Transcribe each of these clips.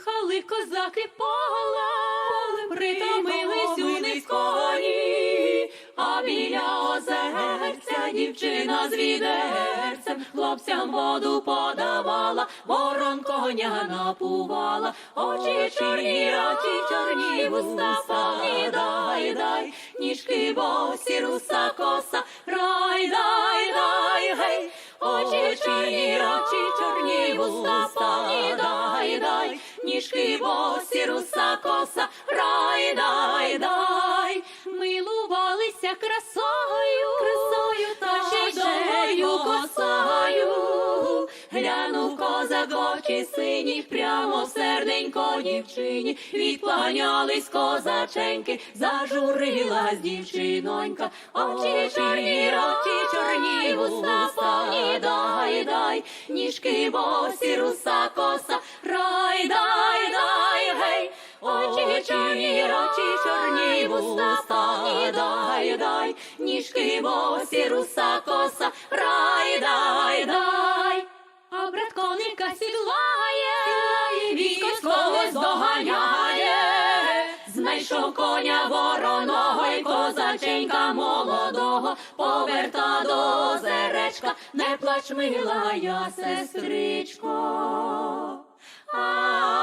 Їхали козаки полем, притомились униз коні, а біля озерця дівчина з відерцем хлопцям воду подавала, ворон коня напувала, очі чорні, очі чорні, вуста дай, дай, ніжки босі, руса ніжки босі, руса коса, рай, дай, дай, милувалися красою, красою та довгою косою. Глянув козак очі сині, прямо в серденько дівчині, відкланялись козаченьки, зажурилась дівчинонька, очі чорні, очі чорні, вуста повні, дай, дай, ніжки босі, руса коса, очі чорні, вуста дай, дай, ніжки босі, руса коса, рай, дай, дай. А брат коника сідлає, військо доганяє, знайшов коня вороного й козаченька молодого, поверта до озеречка, не плач, мила я, сестричко. А,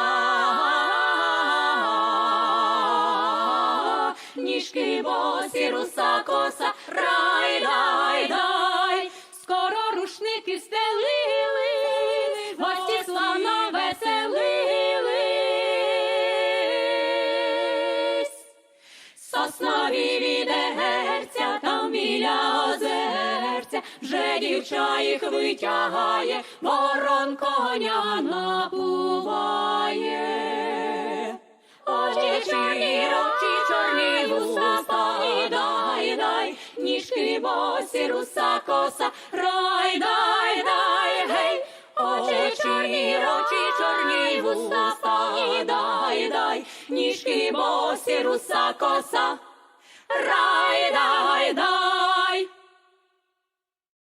Ніжки босі, руса коса, рай, дай, дай, скоро рушники стелили, гості славно веселились. Соснові відерця, там біля озерця, вже дівча їх витягає, ворон коня напуває. Вуста повні, дай, дай, ніжки босі, руса коса, рай, дай, дай, гей, очі чорні, очі чорні, вуста повні, дай, дай, ніжки босі, руса коса, рай, дай, дай.